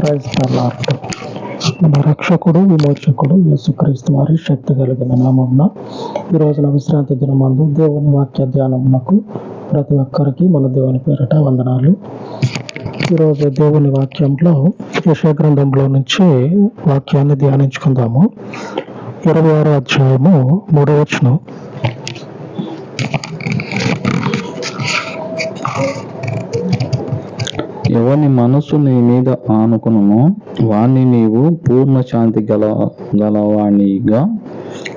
Praise మన రక్షకుడు విమోచకుడు యేసుక్రీస్తు వారి శక్తి కలిగిన నామమున ఈ రోజున విశ్రాంతి దినమందు దేవుని వాక్య ధ్యానమునకు ప్రతి ఒక్కరికి మన దేవుని పేరిట వందనాలు. ఈరోజు దేవుని వాక్యంలో యశగ్రంథంలో నుంచి వాక్యాన్ని ధ్యానించుకుందాము. ఇరవై ఆరో అధ్యాయము మూడవచనం ఎవని మనసు నీ మీద ఆనుకును వాణ్ణి నీవు పూర్ణ శాంతి గల గలవాణిగా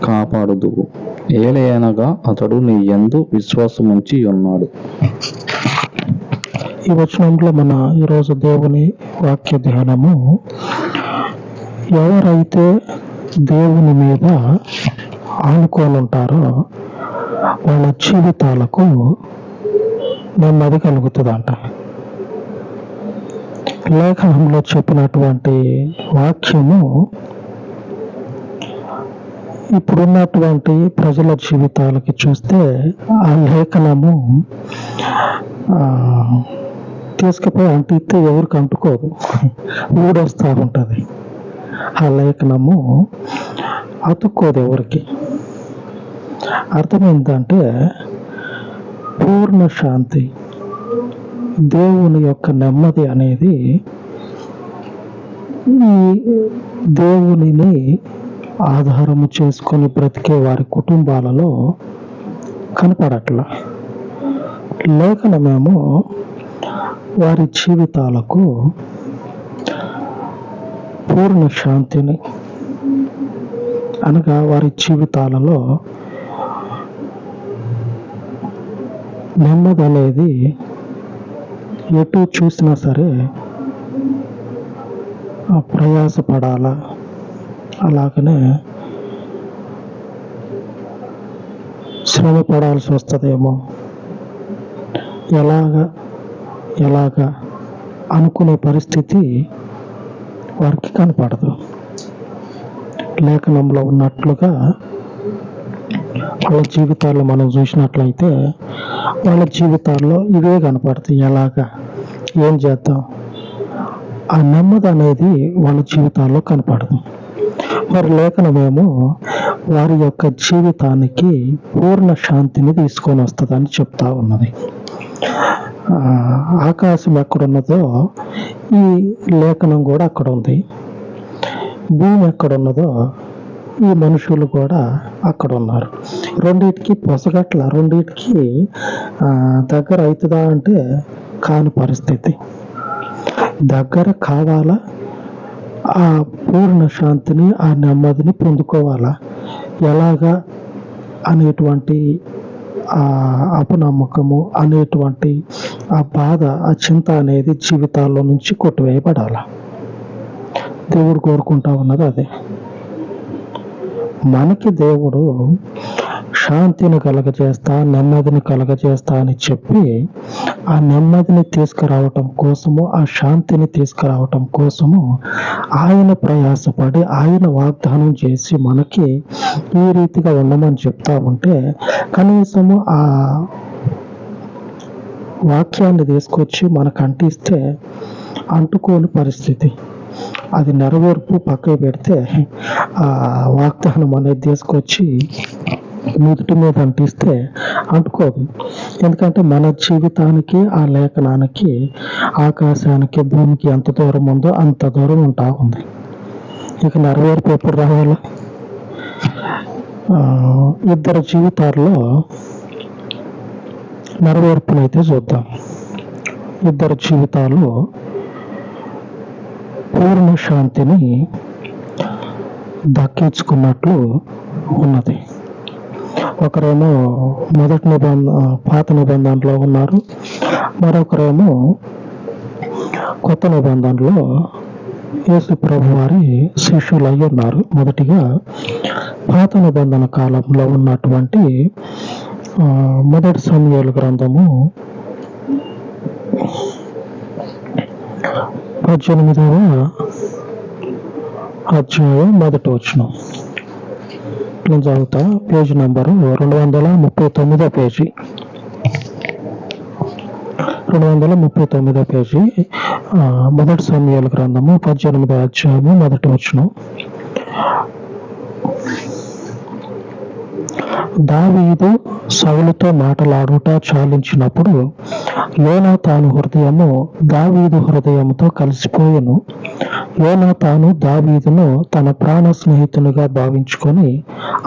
కాపాడుదువు. ఏలయనగా అతడు నీ యందు విశ్వాసముంచి ఉన్నాడు. ఈ వచనంలో మన ఈరోజు దేవుని వాక్య ధ్యానము ఎవరైతే దేవుని మీద ఆనుకొని ఉంటారో వాళ్ళ జీవితాలకు నెమ్మది కలుగుతుందంట. లేఖనంలో చెప్పినటువంటి వాక్యము ఇప్పుడున్నటువంటి ప్రజల జీవితాలకి చూస్తే ఆ లేఖనము తీసుకుపోయి అంటిస్తే ఎవరికి అంటుకోదు. ఊడొస్తూ ఉంటుంది ఆ లేఖనము అతుక్కోదు ఎవరికి. అర్థమైందంటే పూర్ణ శాంతి. దేవుని యొక్క నెమ్మది అనేది ఈ దేవునిని ఆధారము చేసుకొని బ్రతికే వారి కుటుంబాలలో కనపడట్ల. లేఖనమేమో వారి జీవితాలకు పూర్ణ శాంతిని అనగా వారి జీవితాలలో నెమ్మది అనేది ఎటు చూసినా సరే ఆ ప్రయాసపడాలా అలాగనే శ్రమ పడాల్సి వస్తుందేమో. ఎలాగ ఎలాగ అనుకునే పరిస్థితి వారికి కనపడదు. లేఖనంలో ఉన్నట్లుగా వాళ్ళ జీవితాల్లో మనం చూసినట్లయితే వాళ్ళ జీవితాల్లో ఇవే కనపడతాయి. ఎలాగా? ఏం చేద్దాం? ఆ నెమ్మది అనేది వాళ్ళ జీవితాల్లో కనపడదు. మరి లేఖనమేమో వారి యొక్క జీవితానికి పూర్ణ శాంతిని తీసుకొని వస్తుందని చెప్తా ఉన్నది. ఆకాశం ఎక్కడున్నదో ఈ లేఖనం కూడా అక్కడ ఉంది. భూమి ఎక్కడున్నదో ఈ మనుషులు కూడా అక్కడ ఉన్నారు. రెండింటికి పొసగట్ల రెండింటికి దగ్గర అవుతుందా అంటే కాని పరిస్థితి. దగ్గర కావాలా? ఆ పూర్ణ శాంతిని ఆ నెమ్మదిని పొందుకోవాలా? ఎలాగా అనేటువంటి ఆ అపనమ్మకము అనేటువంటి ఆ బాధ ఆ చింత అనేది జీవితాల్లో నుంచి కొట్టివేయబడాల? దేవుడు కోరుకుంటా ఉన్నది అదే. మనకి దేవుడు శాంతిని కలగజేస్తా నెమ్మదిని కలగజేస్తా అని చెప్పి ఆ నెమ్మదిని తీసుకురావటం కోసము ఆ శాంతిని తీసుకురావటం కోసము ఆయన ప్రయాసపడి ఆయన వాగ్దానం చేసి మనకి ఈ రీతిగా ఉండమని చెప్తా ఉంటే కనీసము ఆ వాక్యాన్ని తీసుకొచ్చి మనకు అంటిస్తే అంటుకోని పరిస్థితి. అది నెరవేర్పు పక్కకు పెడితే ఆ వాగ్దానం అనేది తీసుకొచ్చి నుదుటి మీద అంటిస్తే అంటుకోదు. ఎందుకంటే మన జీవితానికి ఆ లేఖనానికి ఆకాశానికి భూమికి ఎంత దూరం ఉందో అంత దూరం ఉంటా ఉంది ఇక నెరవేర్పు ఎప్పుడు రావాలా ఆ, ఇద్దరు జీవితాల్లో నెరవేర్పునైతే చూద్దాం. ఇద్దరు జీవితాలు పూర్ణ శాంతిని దక్కించుకున్నట్లు ఉన్నది. ఒకరేమో మొదటి నిబంధన పాత నిబంధనలో ఉన్నారు. మరొకరేమో కొత్త నిబంధనలో యేసు ప్రభు వారి శిష్యులు అయి ఉన్నారు. మొదటిగా పాత నిబంధన కాలంలో ఉన్నటువంటి మొదటి సమయాల గ్రంథము పద్దెనిమిదవ అధ్యాయం మొదటి వచనం. నేను చదువుతా పేజీ నంబరు రెండు వందల ముప్పై తొమ్మిదో పేజీ. రెండు వందల ముప్పై తొమ్మిదో పేజీ. మొదటి సమయాల గ్రంథము పద్దెనిమిదో అధ్యాయము మొదటి వచనం. దావీదు సౌలుతో మాటలాడుట చాలించినప్పుడు యోనాతాను హృదయము దావీదు హృదయముతో కలిసిపోయెను. యోనాతాను దావీదును తన ప్రాణ స్నేహితునిగా భావించుకొని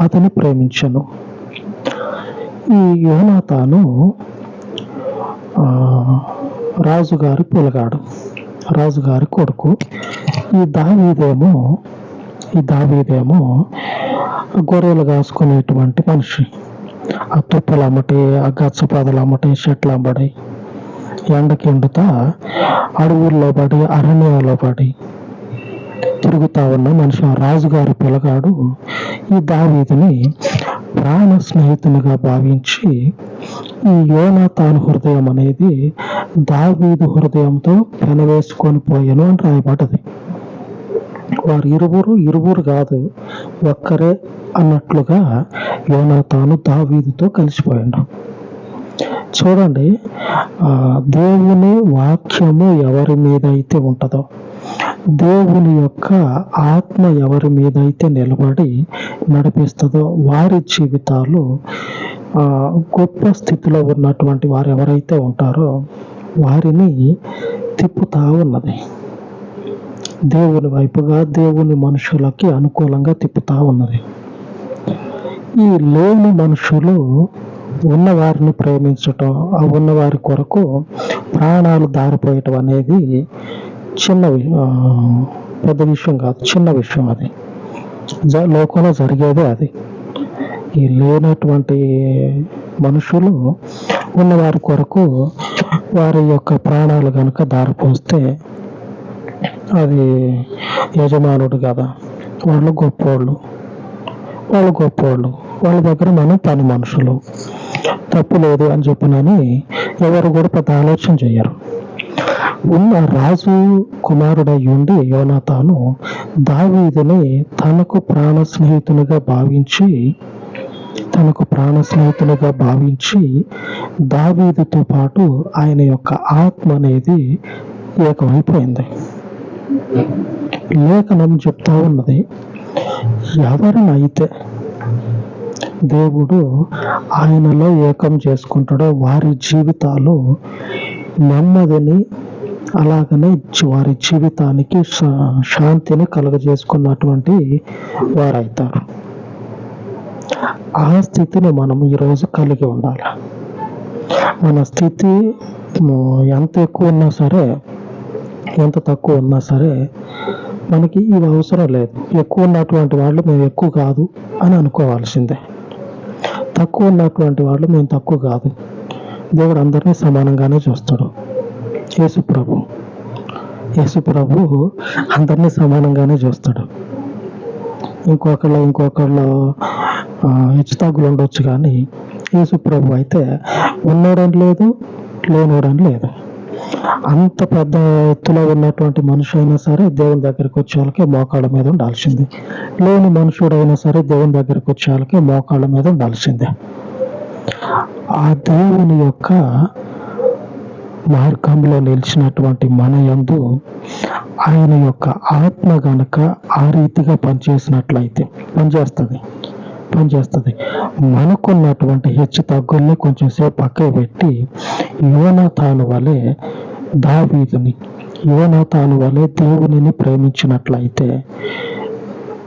అతని ప్రేమించను. ఈ యోనాతాను రాజుగారి పిల్లగాడు రాజుగారి కొడుకు. ఈ దావీదేమో ఈ దావీదేమో గొర్రెలు కాసుకునేటువంటి మనిషి. ఆ తుప్పలు అమ్మటి ఆ గచ్చపాదలు అమ్మటి చెట్లు అమ్మడి ఎండకి ఎండుతా అడవుల్లో పడి అరణ్యంలో పడి తిరుగుతా ఉన్న మనిషి ఆ రాజుగారి పిల్లగాడు ఈ దావీదిని ప్రాణ స్నేహితునిగా భావించి ఈ యోనాతాన్ హృదయం అనేది దావీదు హృదయంతో పెనవేసుకొని పోయాను అని రాయబడ్డది. వారు ఇరువురు ఇరువురు కాదు ఒక్కరే అన్నట్లుగా యోనాతాను దావీదుతో కలిసిపోయాడు. చూడండి ఆ, దేవుని వాక్యము ఎవరి మీద అయితే ఉంటుందో దేవుని యొక్క ఆత్మ ఎవరి మీద అయితే నిలబడి నడిపిస్తుందో వారి జీవితాలు గొప్ప స్థితిలో ఉన్నటువంటి వారు ఎవరైతే ఉంటారో వారిని తిప్పుతా ఉన్నది. దేవుని వైపుగా దేవుని మనుషులకి అనుకూలంగా తిప్పుతా ఉన్నది. ఈ లేని మనుషులు ఉన్నవారిని ప్రేమించటం ఆ ఉన్నవారి కొరకు ప్రాణాలు దారిపోయటం అనేది చిన్న పెద్ద విషయం కాదు చిన్న విషయం అది. జ- లోకంలో జరిగేదే అది. ఈ లేనటువంటి మనుషులు ఉన్నవారి కొరకు వారి యొక్క ప్రాణాలు కనుక దారిపోస్తే అది యజమానుడు కదా. వాళ్ళు గొప్పోళ్ళు. వాళ్ళు గొప్పోళ్ళు. వాళ్ళ దగ్గర మనం పని మనుషులు. తప్పు లేదు అని చెప్పినని ఎవరు కూడా పెద్ద ఆలోచన చేయరు. ఉన్న రాజు కుమారుడై ఉండి యోనాతాను దావీదుని తనకు ప్రాణ స్నేహితునిగా భావించి తనకు ప్రాణ స్నేహితునిగా భావించి దావీదుతో పాటు ఆయన యొక్క ఆత్మ అనేది ఏకమైపోయింది. లేఖనం చెప్తా ఉన్నది ఎవరినైతే దేవుడు ఆయనలో ఏకం చేసుకుంటాడో వారి జీవితాలు నెమ్మదిని అలాగనే వారి జీవితానికి శాంతిని కలుగజేసుకున్నటువంటి వారవుతారు ఆ స్థితిని మనం ఈరోజు కలిగి ఉండాలి. మన స్థితి ఎంత ఎక్కువ ఉన్నా సరే ఎంత తక్కువ ఉన్నా సరే మనకి ఇవి అవసరం లేదు. ఎక్కువ ఉన్నటువంటి వాళ్ళు మేము ఎక్కువ కాదు అని అనుకోవాల్సిందే. తక్కువ ఉన్నటువంటి వాళ్ళు మేము తక్కువ కాదు. దేవుడు అందరినీ సమానంగానే చూస్తాడు. యేసు ప్రభు. యేసు ప్రభు అందరినీ సమానంగానే చూస్తాడు. ఇంకొకళ్ళు ఇంకొకళ్ళు హెచ్చుతగ్గులు ఉండొచ్చు కానీ యేసు ప్రభు అయితే ఉన్నోడని లేదు లేనోడని లేదు. అంత పెద్ద ఎత్తులో ఉన్నటువంటి మనుషు అయినా సరే దేవుని దగ్గరికి వచ్చే వాళ్ళకి మోకాళ్ళ మీద ఉండాల్సిందే. లేని మనుషుడైనా సరే దేవుని దగ్గరికి వచ్చే వాళ్ళకి మోకాళ్ళ మీద ఉండాల్సిందే. ఆ దేవుని యొక్క మార్గంలో నిలిచినటువంటి మన యందు ఆయన యొక్క ఆత్మ గనక ఆ రీతిగా పనిచేసినట్లయితే పనిచేస్తుంది పనిచేస్తుంది. మనకున్నటువంటి హెచ్చు తగ్గుల్ని కొంచెం సేపు పక్కకు పెట్టి యోనాతాను వలె దావీదుని యోనాతాను వలె దేవునిని ప్రేమించినట్లయితే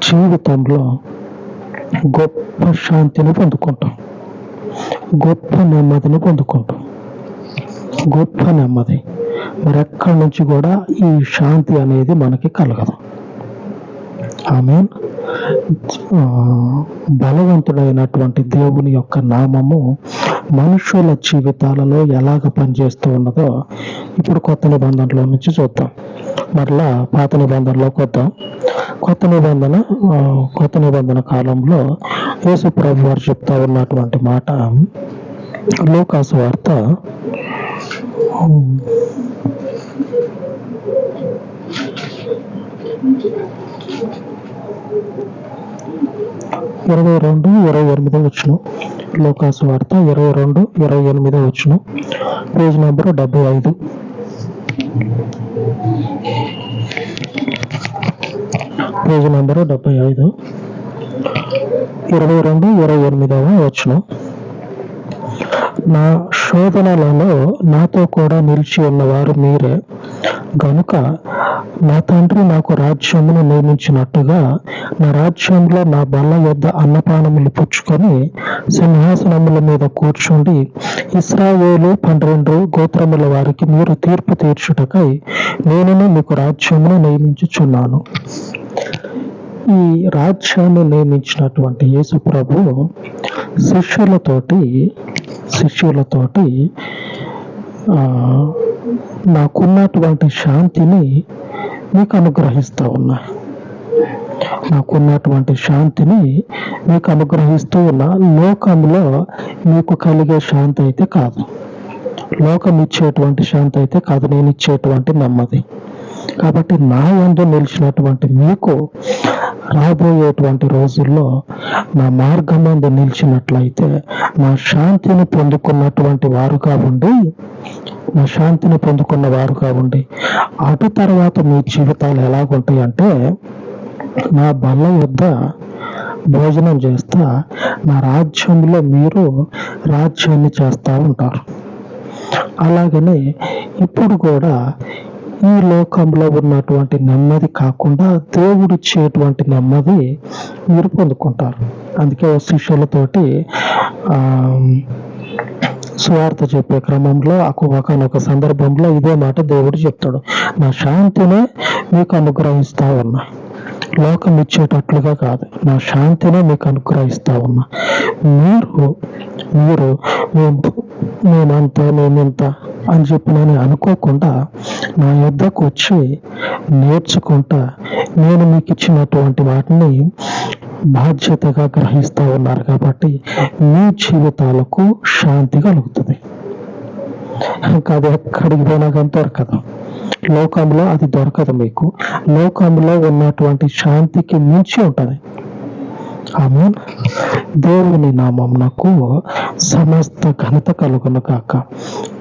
జీవితంలో గొప్ప శాంతిని పొందుకుంటాం. గొప్ప నెమ్మదిని పొందుకుంటాం గొప్ప నెమ్మది. మరి ఎక్కడి నుంచి కూడా ఈ శాంతి అనేది మనకి కలగదు. ఆమె బలవంతుడైనటువంటి దేవుని యొక్క నామము మనుషుల జీవితాలలో ఎలాగ పనిచేస్తూ ఉన్నదో ఇప్పుడు కొత్త నిబంధనలో నుంచి చూద్దాం. మరలా పాత నిబంధనలోకి వద్దాం. కొత్త నిబంధన కొత్త నిబంధన కాలంలో యేసు ప్రభు వారు చెప్తా ఉన్నటువంటి మాట లోకాసు వార్త ఇరవై రెండు ఇరవై ఎనిమిదో వచ్చిన. లోకాసు వార్త ఇరవై రెండు ఇరవై ఎనిమిది వచ్చిన. పేజ్ నెంబర్ డెబ్బై ఐదు. పేజ్ నెంబర్ డెబ్బై ఐదు. ఇరవై రెండు ఇరవై ఎనిమిదవ వచ్చిన. నా శోధనలలో నాతో కూడా నిలిచి ఉన్నవారు మీరే. గనుక నా తండ్రి నాకు రాజ్యమును నియమించినట్టుగా నా రాజ్యంలో నా బల్ల యొద్ద అన్నపానములు పుచ్చుకొని సింహాసనముల మీద కూర్చుండి ఇస్రాయేలు పన్నెండు గోత్రముల వారికి మీరు తీర్పు తీర్చుటకై నేను మీకు రాజ్యమును నియమించుచున్నాను. ఈ రాజ్యాన్ని నియమించినటువంటి యేసు ప్రభు శిష్యులతోటి శిష్యులతోటి నాకున్నటువంటి శాంతిని మీకు అనుగ్రహిస్తూ ఉన్నా. నాకున్నటువంటి శాంతిని మీకు అనుగ్రహిస్తూ ఉన్నా. లోకంలో మీకు కలిగే శాంతి అయితే కాదు. లోకం ఇచ్చేటువంటి శాంతి అయితే కాదు. నేను ఇచ్చేటువంటి నెమ్మది. కాబట్టి నా యందు నిలిచినటువంటి మీకు రాబోయేటువంటి రోజుల్లో నా మార్గం మందు నిలిచినట్లయితే నా శాంతిని పొందుకున్నటువంటి వారుగా ఉండి నా శాంతిని పొందుకున్న వారుగా ఉండి అటు తర్వాత మీ జీవితాలు ఎలాగుంటాయి అంటే నా బల్ల వద్ద భోజనం చేస్తా నా రాజ్యంలో మీరు రాజ్యాన్ని చేస్తూ ఉంటారు. అలాగనే ఇప్పుడు కూడా ఈ లోకంలో ఉన్నటువంటి నెమ్మది కాకుండా దేవుడిచ్చేటువంటి నెమ్మది మీరు పొందుకుంటారు. అందుకే శిష్యులతోటి ఆ సువార్త చెప్పే క్రమంలో ఒకనొక సందర్భంలో ఇదే మాట దేవుడు చెప్తాడు. నా శాంతినే మీకు అనుగ్రహిస్తా ఉన్నా. లోకం ఇచ్చేటట్లుగా కాదు. నా శాంతినే మీకు అనుగ్రహిస్తా ఉన్నా. మీరు మీరు మేము మేమంత మేమింత అని చెప్పి నేను అనుకోకుండా నా యుద్ధకు వచ్చి నేర్చుకుంటా నేను మీకు ఇచ్చినటువంటి వాటిని బాధ్యతగా గ్రహిస్తూ ఉన్నారు కాబట్టి మీ జీవితాలకు శాంతి కలుగుతుంది. ఇంకా అది ఎక్కడికి పోయినా కానీ దొరకదు. లోకంలో అది దొరకదు మీకు. లోకంలో ఉన్నటువంటి శాంతికి మించి ఉంటుంది. ఆమె దేవుని నామంనకు సమస్త ఘనత కలుగును కాక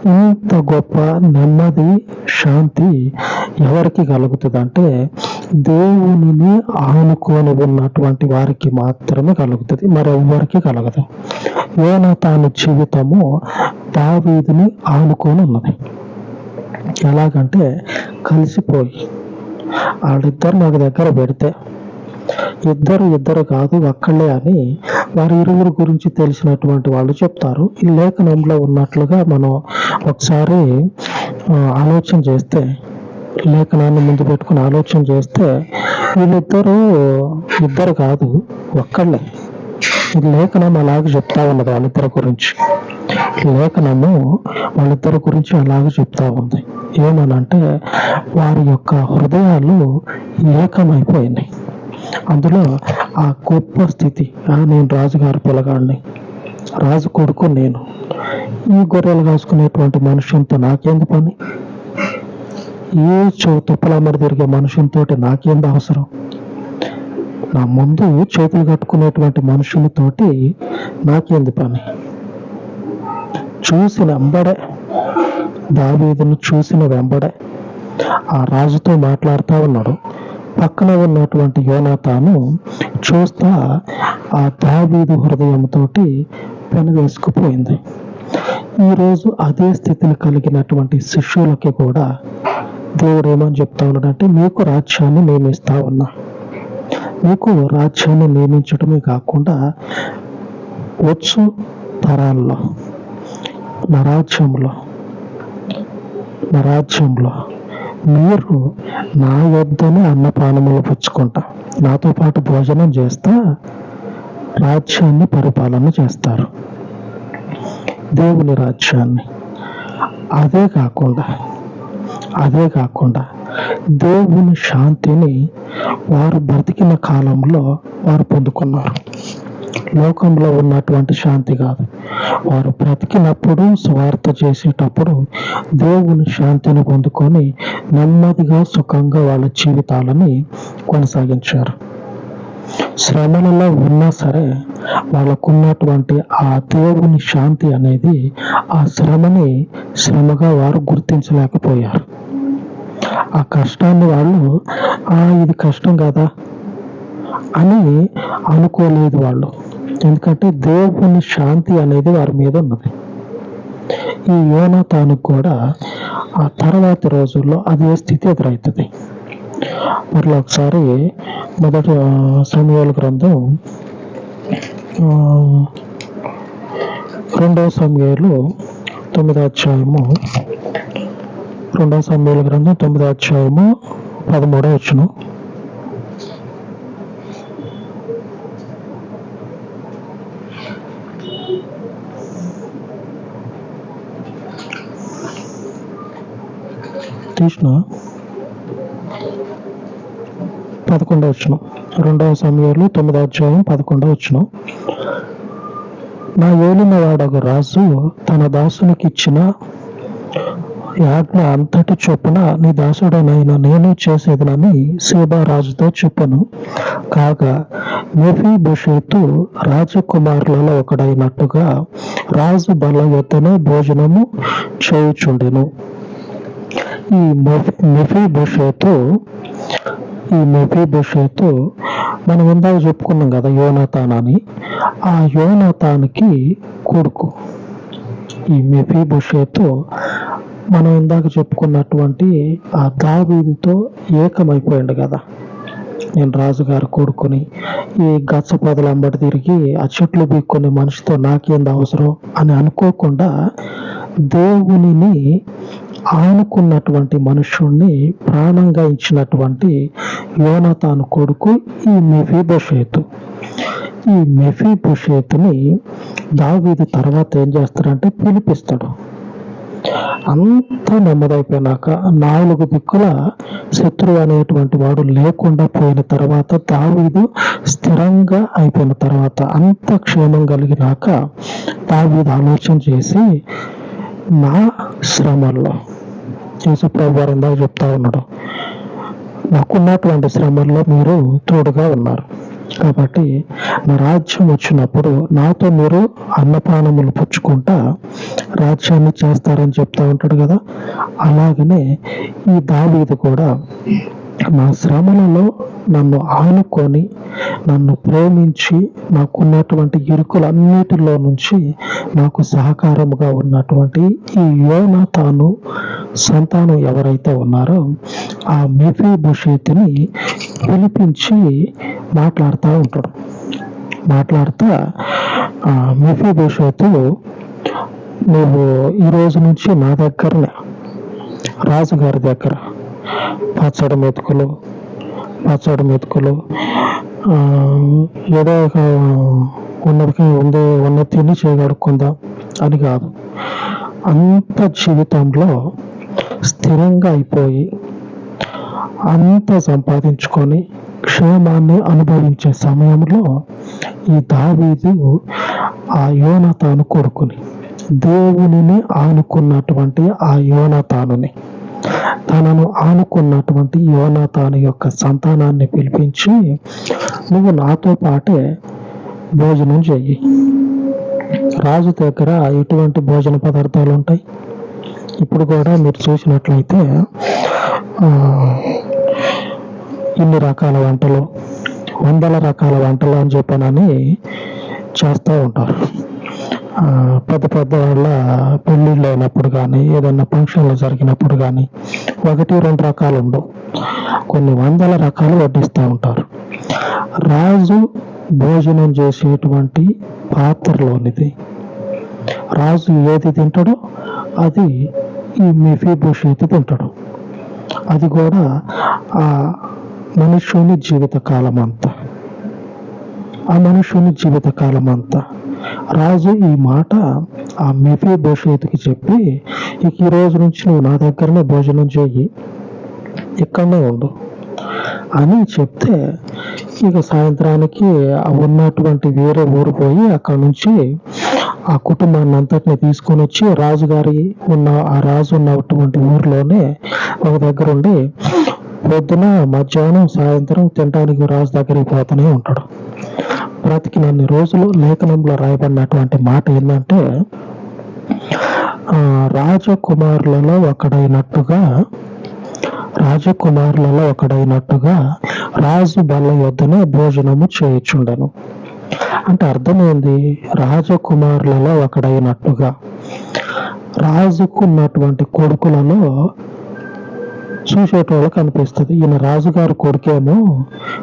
ఇంత గొప్ప నెమ్మది శాంతి ఎవరికి కలుగుతుంది అంటే దేవునిని ఆనుకొని ఉన్నటువంటి వారికి మాత్రమే కలుగుతుంది మరెవ్వరికి కలగదు. ఏనా తాను జీవితము దావీదిని ఆనుకొని ఉన్నది. ఎలాగంటే కలిసిపోయి వాళ్ళిద్దరు నాకు దగ్గర పెడితే ఇద్దరు ఇద్దరు కాదు ఒక్కళ్ళే అని వారి ఇరువురు గురించి తెలిసినటువంటి వాళ్ళు చెప్తారు. ఈ లేఖనంలో ఉన్నట్లుగా మనం ఒకసారి ఆలోచన చేస్తే లేఖనాన్ని ముందు పెట్టుకుని ఆలోచన చేస్తే వీళ్ళిద్దరూ ఇద్దరు కాదు ఒక్కళ్ళే. ఈ లేఖనం అలాగే చెప్తా ఉన్నది వాళ్ళిద్దరి గురించి. లేఖనము వాళ్ళిద్దరి గురించి అలాగే చెప్తా ఉంది. ఏమనంటే వారి యొక్క హృదయాలు ఏకమైపోయినాయి. అందులో ఆ గొప్ప స్థితి. నేను రాజుగారి పిలగాడిని రాజు కొడుకు నేను. ఈ గొర్రెలు కాసుకునేటువంటి మనుషులతో నాకేంది పని? ఏ చో తుప్పలమ్మడి తిరిగే మనుషులతో నాకేంది అవసరం? నా ముందు చేతులు కట్టుకునేటువంటి మనుషులతోటి నాకేంది పని? చూసిన వెంబడే దావీదును చూసిన వెంబడే ఆ రాజుతో మాట్లాడుతూ ఉన్నాడు. పక్కన ఉన్నటువంటి యోనాతాను చూస్తా ఆ దావీదు హృదయంతోటి పెనవేసుకుపోయింది ఈరోజు అదే స్థితిని కలిగినటువంటి శిష్యులకి కూడా దేవుడు ఏమని చెప్తా ఉన్నాడంటే మీకు రాజ్యాన్ని నియమిస్తా ఉన్నా. మీకు రాజ్యాన్ని నియమించడమే కాకుండా వచ్చు తరాల్లో నా రాజ్యంలో నా రాజ్యంలో మీరు నా వద్దనే అన్నపానములు పుచ్చుకుంటా. నాతో పాటు భోజనం చేస్తా రాజ్యాన్ని పరిపాలన చేస్తారు. దేవుని రాజ్యాన్ని. అదే కాకుండా అదే కాకుండా దేవుని శాంతిని వారు బ్రతికిన కాలంలో వారు పొందుకున్నారు. లోకంలో ఉన్నటువంటి శాంతి కాదు. వారు బ్రతికినప్పుడు స్వార్థ చేసేటప్పుడు దేవుని శాంతిని పొందుకొని నెమ్మదిగా సుఖంగా వాళ్ళ జీవితాలని కొనసాగించారు. శ్రమలలో ఉన్నా సరే వాళ్ళకున్నటువంటి ఆ దేవుని శాంతి అనేది ఆ శ్రమని శ్రమగా వారు గుర్తించలేకపోయారు. ఆ కష్టాన్ని వాళ్ళు ఆ ఇది కష్టం కదా అని అనుకోలేదు వాళ్ళు. ఎందుకంటే దేవుని శాంతి అనేది వారి మీద ఉన్నది. ఈ యోనాతానికి కూడా ఆ తర్వాత రోజుల్లో అదే స్థితి ఎదురవుతుంది మరి ఒకసారి మొదటి సమయాల గ్రంథం ఆ, రెండవ సమయాలు తొమ్మిదో అధ్యాయము రెండవ సమయాల గ్రంథం తొమ్మిదో అధ్యాయము పదమూడో వచ్చును కృష్ణ పదకొండవ వచ్చును రెండవ సమయంలో తొమ్మిదో అధ్యాయం పదకొండవ వచ్చును నా ఏలిన వాడగు రాజు తన దాసునికి ఇచ్చిన యాజ్ఞ అంతటి చొప్పున నీ దాసుడనైన నేను చేసేదనని సేబా రాజుతో చెప్పను. కాగా మెఫీ బుషేతు రాజకుమారులలో ఒకడైనట్టుగా రాజు బల యొద్దనే భోజనము చేయుచుండెను. ఈ మెఫీ బుషేతు ఈ మెఫీ బుషేతు మనం ఇందాక చెప్పుకున్నాం కదా యోనతాన్ అని ఆ యోనతానికి కొడుకు. ఈ మెఫీ బుషేతు మనం ఇందాక చెప్పుకున్నటువంటి ఆ దావీదుతో ఏకమైపోయాడు కదా. నేను రాజుగారు కొడుకుని ఈ గచ్చ పొదలు అంబటి తిరిగి ఆ చెట్లు బీక్కునే మనిషితో నాకేంది అవసరం అని అనుకోకుండా దేవునిని ఆనుకున్నటువంటి మనుషుణ్ణి ప్రాణంగా ఇచ్చినటువంటి యోనతాను కొడుకు ఈ మెఫీబోషేతు. ఈ మెఫీబోషేతుని దావీదు తర్వాత ఏం చేస్తాడంటే పిలిపిస్తాడు. అంతా నెమ్మదైపోయినాక నాలుగు దిక్కుల శత్రువు అనేటువంటి వాడు లేకుండా పోయిన తర్వాత దావీదు స్థిరంగా అయిపోయిన తర్వాత అంత క్షేమం కలిగినాక దావీదు ఆలోచన చేసి నా శ్రమల్లో యేసుప్రభు వారు ఇందాక చెప్తా ఉన్నాడు. నాకున్నటువంటి శ్రమల్లో మీరు తోడుగా ఉన్నారు. కాబట్టి నా రాజ్యం వచ్చినప్పుడు నాతో మీరు అన్నపానములు పుచ్చుకుంటా రాజ్యాన్ని చేస్తారని చెప్తా ఉంటాడు కదా. అలాగనే ఈ దావీది కూడా నా శ్రమలలో నన్ను ఆనుకొని నన్ను ప్రేమించి నాకున్నటువంటి ఇరుకులన్నిటిలో నుంచి నాకు సహకారముగా ఉన్నటువంటి ఈ యోన తాను సంతానం ఎవరైతే ఉన్నారో ఆ మెఫీ భుషేతిని పిలిపించి మాట్లాడుతూ ఉంటాడు. మాట్లాడుతూ ఆ మెఫీ భూషేతు నువ్వు ఈ రోజు నుంచి నా దగ్గరనే రాజుగారి దగ్గర పచ్చడి మెతుకులు పచ్చడి మెతుకులు. ఆ, ఏదో ఒక ఉన్నది ఉంది ఉన్న తిని చేయగడుక్కుందాం అని కాదు. అంత జీవితంలో స్థిరంగా అయిపోయి అంత సంపాదించుకొని క్షేమాన్ని అనుభవించే సమయంలో ఈ దావీదు ఆ యోనతాను కొడుకుని దేవునిని ఆనుకున్నటువంటి ఆ యోనతానుని. తనను ఆనుకున్నటువంటి యోనతాను యొక్క సంతానాన్ని పిలిపించి నువ్వు నాతో పాటే భోజనం చెయ్యి. రాజు దగ్గర ఎటువంటి భోజన పదార్థాలు ఉంటాయి. ఇప్పుడు కూడా మీరు చూసినట్లయితే ఇన్ని రకాల వంటలు వందల రకాల వంటలు అని చెప్పానని చేస్తూ ఉంటారు. పెద్ద పెద్ద వాళ్ళ పెళ్ళిళ్ళు అయినప్పుడు కానీ ఏదైనా ఫంక్షన్లు జరిగినప్పుడు కానీ ఒకటి రెండు రకాలు ఉండవు. కొన్ని వందల రకాలు వడ్డిస్తూ ఉంటారు. రాజు భోజనం చేసేటువంటి పాత్రలోనిది. రాజు ఏది తింటాడో అది ఈ మెఫీభూషిత్ తింటాడు. అది కూడా ఆ మనుష్యుని జీవిత కాలం అంతా ఆ మనుష్యుని జీవిత కాలం అంతా రాజు ఈ మాట ఆ మెఫీ భవిష్యత్తుకి చెప్పి ఇక ఈ రోజు నుంచి నువ్వు నా దగ్గరనే భోజనం చేయి ఇక్కడనే ఉండు. అని చెప్తే ఇక సాయంత్రానికి ఉన్నటువంటి వేరే ఊరు పోయి అక్కడ నుంచి ఆ కుటుంబాన్ని అంతటిని తీసుకొని వచ్చి రాజుగారి ఉన్న ఆ రాజు ఉన్నటువంటి ఊర్లోనే ఒక దగ్గర ఉండి పొద్దున మధ్యాహ్నం సాయంత్రం తినడానికి రాజు దగ్గరికి పోతూనే ఉంటాడు. బ్రతికినన్ని రోజులు లేఖనంలో రాయబడినటువంటి మాట ఏంటంటే ఆ, రాజకుమారులలో ఒకడైనట్టుగా రాజకుమారులలో ఒకడైనట్టుగా రాజు బల్ల యొద్దనే భోజనము చేయుచుండెను. అంటే అర్థమైంది రాజకుమారులలో ఒకడైనట్టుగా రాజుకున్నటువంటి కొడుకులలో చూసేటోళ్ళకి అనిపిస్తుంది ఈయన రాజుగారు కొడుకేమో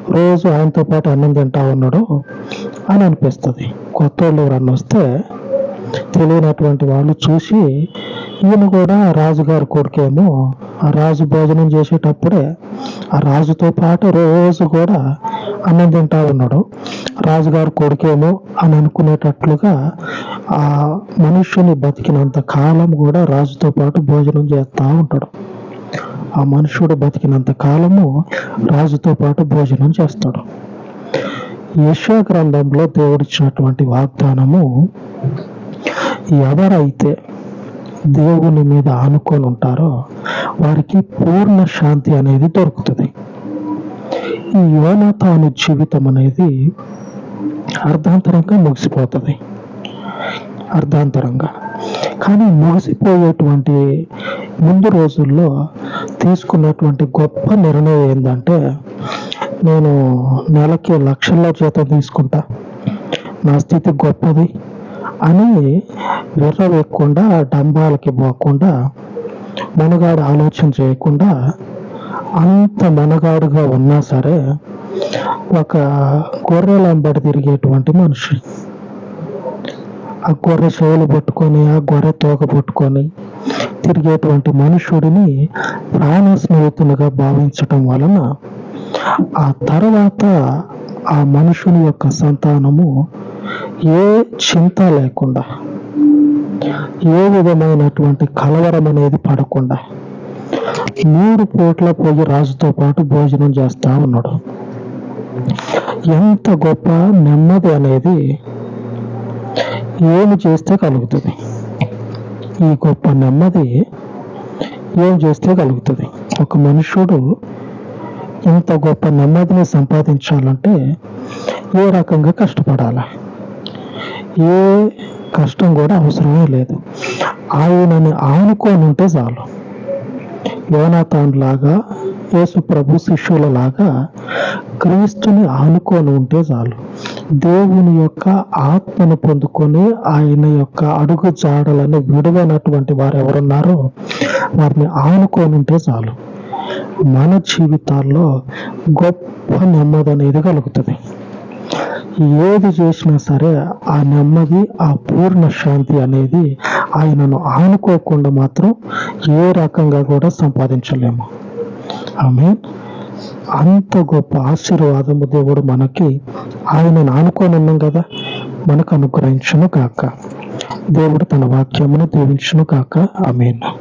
రోజు ఆయనతో పాటు అన్నం తింటా ఉన్నాడు అని అనిపిస్తుంది. కొత్త వాళ్ళు ఎవరన్నా వస్తే తెలియనటువంటి వాళ్ళు చూసి ఈయన కూడా రాజుగారి కొడుకేమో ఆ రాజు భోజనం చేసేటప్పుడే ఆ రాజుతో పాటు రోజు కూడా అన్నం తింటా ఉన్నాడు. రాజుగారి కొడుకేమో అని అనుకునేటట్లుగా ఆ మనుష్యుని బతికినంత కాలం కూడా రాజుతో పాటు భోజనం చేస్తూ ఉంటాడు. ఆ మనుషుడు బతికినంత కాలము రాజుతో పాటు భోజనం చేస్తాడు. యశా గ్రంథంలో దేవుడిచ్చినటువంటి వాగ్దానము ఎవరైతే దేవుని మీద ఆనుకొని ఉంటారో వారికి పూర్ణ శాంతి అనేది దొరుకుతుంది. ఈ యోనతాను జీవితం అనేది అర్ధాంతరంగా ముగిసిపోతుంది. అర్ధాంతరంగా. కానీ ముగిసిపోయేటువంటి ముందు రోజుల్లో తీసుకున్నటువంటి గొప్ప నిర్ణయం ఏంటంటే నేను నెలకి లక్షల్లో జీతం తీసుకుంటా. నా స్థితి గొప్పది అని విర్రవేయకుండా డంబాలకి పోకుండా మనగాడు ఆలోచన చేయకుండా అంత మనగాడుగా ఉన్నా సరే ఒక గొర్రెలంబడి తిరిగేటువంటి మనిషి. ఆ గొర్రె చెవులు పట్టుకొని ఆ గొర్రె తోక పట్టుకొని తిరిగేటువంటి మనుషుడిని ప్రాణ స్నేహితునిగా భావించటం వలన ఆ తర్వాత ఆ మనుషుని యొక్క సంతానము ఏ చింత లేకుండా ఏ విధమైనటువంటి కలవరం అనేది పడకుండా మూడు పూట్ల పోయి రాజుతో పాటు భోజనం చేస్తా ఉన్నాడు. ఎంత గొప్ప నెమ్మది అనేది ఏమి చేస్తే కలుగుతుంది? ఈ గొప్ప నెమ్మది ఏం చేస్తే కలుగుతుంది? ఒక మనుషుడు ఇంత గొప్ప నెమ్మదిని సంపాదించాలంటే ఏ రకంగా కష్టపడాలి? ఏ కష్టం కూడా అవసరమే లేదు. ఆయనని ఆనుకొని ఉంటే చాలు. యోనాథాన్ లాగా యేసు ప్రభు శిష్యుల లాగా క్రీస్తుని ఆనుకొని ఉంటే చాలు. దేవుని యొక్క ఆత్మను పొందుకొని ఆయన యొక్క అడుగు జాడలను విడవనటువంటి వారు ఎవరున్నారో వారిని ఆనుకొని ఉంటే చాలు. మన జీవితాల్లో గొప్ప నెమ్మది అనేది కలుగుతుంది. ఏది చేసినా సరే ఆ నెమ్మది ఆ పూర్ణ శాంతి అనేది ఆయనను ఆనుకోకుండా మాత్రం ఏ రకంగా కూడా సంపాదించలేము. ఆమె అంత గొప్ప ఆశీర్వాదము దేవుడు మనకి ఆయనను ఆనుకొని ఉన్నాం కదా మనకు అనుగ్రహించును కాక దేవుడు తన వాక్యమును దీవించును కాక ఆమెను.